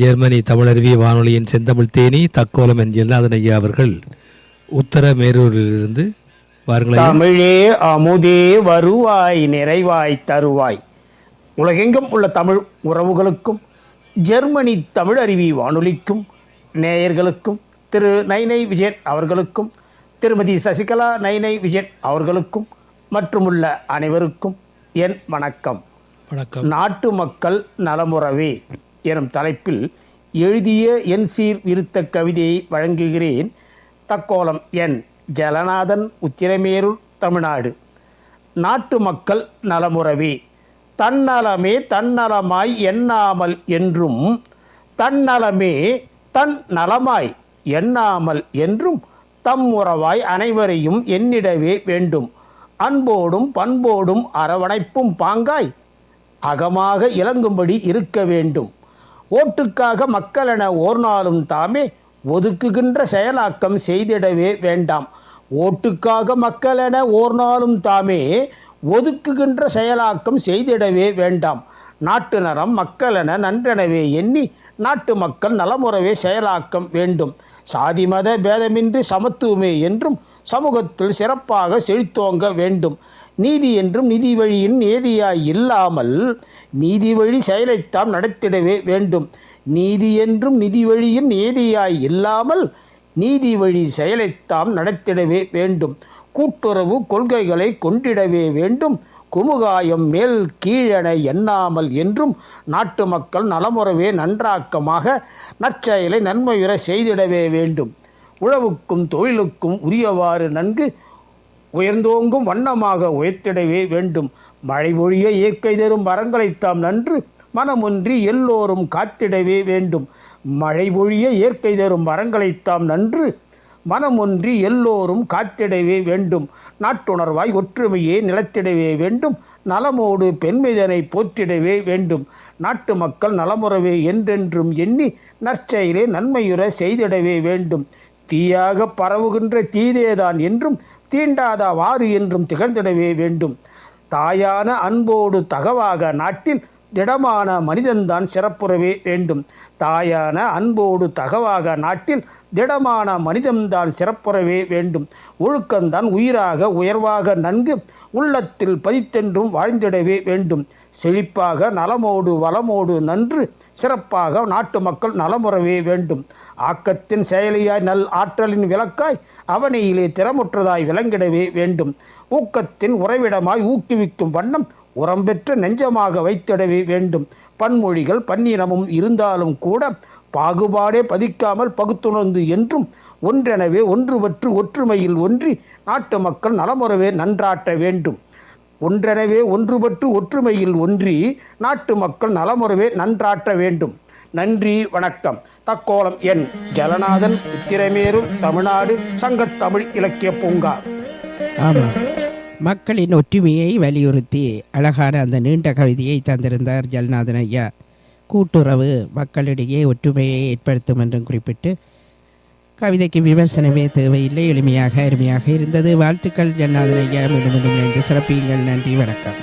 Germany Tamilaruvi வானொலியின் செந்தமிழ் தேனி தக்கோலம் என் ஜெல்லாதன் ஐயா அவர்கள் உத்தர மேரூரிலிருந்து வாருங்கள் ஐயா. தமிழே அமுதே வருவாய் நிறைவாய் தருவாய். உலகெங்கும் உள்ள தமிழ் உறவுகளுக்கும் ஜெர்மனி தமிழ் அருவி வானொலிக்கும் நேயர்களுக்கும் திரு நைனை விஜயன் அவர்களுக்கும் திருமதி சசிகலா நைனை விஜயன் அவர்களுக்கும் மற்றுமுள்ள அனைவருக்கும் என் வணக்கம். வணக்கம். நாட்டு மக்கள் நலமுறவே. எனும் தலைப்பில் எழுதிய என் சீர் விருத்த கவிதையை வழங்குகிறேன். தக்கோலம் என் ஜலநாதன் உத்திரமேரூர் தமிழ்நாடு. நாட்டு மக்கள் நலமுறவே தன்னலமே தன்னலமாய் எண்ணாமல் என்றும் தன்னலமே தன் நலமாய் எண்ணாமல் என்றும் தம் உறவாய் அனைவரையும் என்னிடவே வேண்டும். அன்போடும் பண்போடும் அரவணைப்பும் பாங்காய் அகமாக இலங்கும்படி இருக்க வேண்டும். ஓட்டுக்காக மக்களென ஓர் நாளும் தாமே ஒதுக்குகின்ற செயலாக்கம் செய்திடவே வேண்டாம். ஓட்டுக்காக மக்களென ஓர் நாளும் தாமே ஒதுக்குகின்ற செயலாக்கம் செய்திடவே வேண்டாம். நாட்டு நலம் மக்களென நன்றெனவே எண்ணி நாட்டு மக்கள் நலமுறவே செயலாக்கம் வேண்டும். சாதி மத பேதமின்றி சமத்துவமே என்றும் சமூகத்தில் சிறப்பாக செழித்தோங்க வேண்டும். நீதி என்றும் நிதி வழியின் நேதியாய் இல்லாமல் நீதி வழி செயலைத்தாம் நடத்திடவே வேண்டும். நீதி என்றும் நிதி வழியின் நேதியாய் இல்லாமல் நீதி வழி செயலைத்தாம் நடத்திடவே வேண்டும். கூட்டுறவு கொள்கைகளை கொண்டிடவே வேண்டும். குமுகாயம் மேல் கீழென எண்ணாமல் என்றும் நாட்டு மக்கள் நலமுறவே நன்றாக்கமாக நற்செயலை நன்மையுற செய்திடவே வேண்டும். உழவுக்கும் தொழிலுக்கும் உரியவாறு நன்கு உயர்ந்தோங்கும் வண்ணமாக உயர்த்திடவே வேண்டும். மழை பொழிய இயற்கை தரும் மரங்களைத்தாம் நன்று மனமொன்றி எல்லோரும் காத்திடவே வேண்டும். மழை பொழிய இயற்கை தரும் மரங்களைத்தாம் நன்று மனமொன்றி எல்லோரும் காத்திடவே வேண்டும். நாட்டுணர்வாய் ஒற்றுமையே நிலத்திடவே வேண்டும். நலமோடு பெண்மிதனை போற்றிடவே வேண்டும். நாட்டு மக்கள் நலமுறவே என்றென்றும் எண்ணி நற்செயலே நன்மையுற செய்திடவே வேண்டும். தீயாக பரவுகின்ற தீதேதான் என்றும் தீண்டாத வாறு என்றும் திகழ்ந்திடவே வேண்டும். தாயான அன்போடு தகவாக நாட்டில் திடமான மனிதன்தான் சிறப்புறவே வேண்டும். தாயான அன்போடு தகவாக நாட்டில் திடமான மனிதன்தான் சிறப்புறவே வேண்டும். ஒழுக்கம்தான் உயிராக உயர்வாக நன்கு உள்ளத்தில் பதித்தென்றும் வாழ்ந்திடவே வேண்டும். செழிப்பாக நலமோடு வளமோடு நன்று சிறப்பாக நாட்டு மக்கள் நலமுறவே வேண்டும். ஆக்கத்தின் செயலியாய் நல் ஆற்றலின் விளக்காய் அவனையிலே திறமுற்றதாய் விளங்கிடவே வேண்டும். ஊக்கத்தின் உறைவிடமாய் ஊக்குவிக்கும் வண்ணம் உரம் பெற்ற நெஞ்சமாக வைத்திடவே வேண்டும். பன்மொழிகள் பன்னினமும் இருந்தாலும் கூட பாகுபாடே பதிக்காமல் பகுத்துணர்ந்து என்றும் ஒன்றெனவே ஒன்றுபற்று ஒற்றுமையில் ஒன்றி நாட்டு மக்கள் நலமுறவே நன்றாட்ட வேண்டும். ஒன்றெனவே ஒன்றுபற்று ஒற்றுமையில் ஒன்றி நாட்டு மக்கள் நலமுறவே நன்றாட்ட வேண்டும். நன்றி வணக்கம். தக்கோலம் என். ஜலநாதன் உத்திரமேரு தமிழ்நாடு சங்கத்தமிழ் இலக்கிய பூங்கா. ஆமாம் மக்களின் ஒற்றுமையை வலியுறுத்தி அழகான அந்த நீண்ட கவிதையை தந்திருந்தார் ஜல்நாதன் ஐயா. கூட்டுறவு மக்களிடையே ஒற்றுமையை ஏற்படுத்தும் என்றும் குறிப்பிட்டு கவிதைக்கு விமர்சனமே தேவையில்லை எளிமையாக அருமையாக இருந்தது. வாழ்த்துக்கள் ஜல்நாதன் ஐயா. மீண்டும் மீண்டும் இணைந்து சிறப்பியுங்கள். நன்றி வணக்கம்.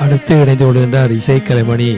அடுத்து இணைந்து கொள்கின்றார் இசைக்கலைமணி.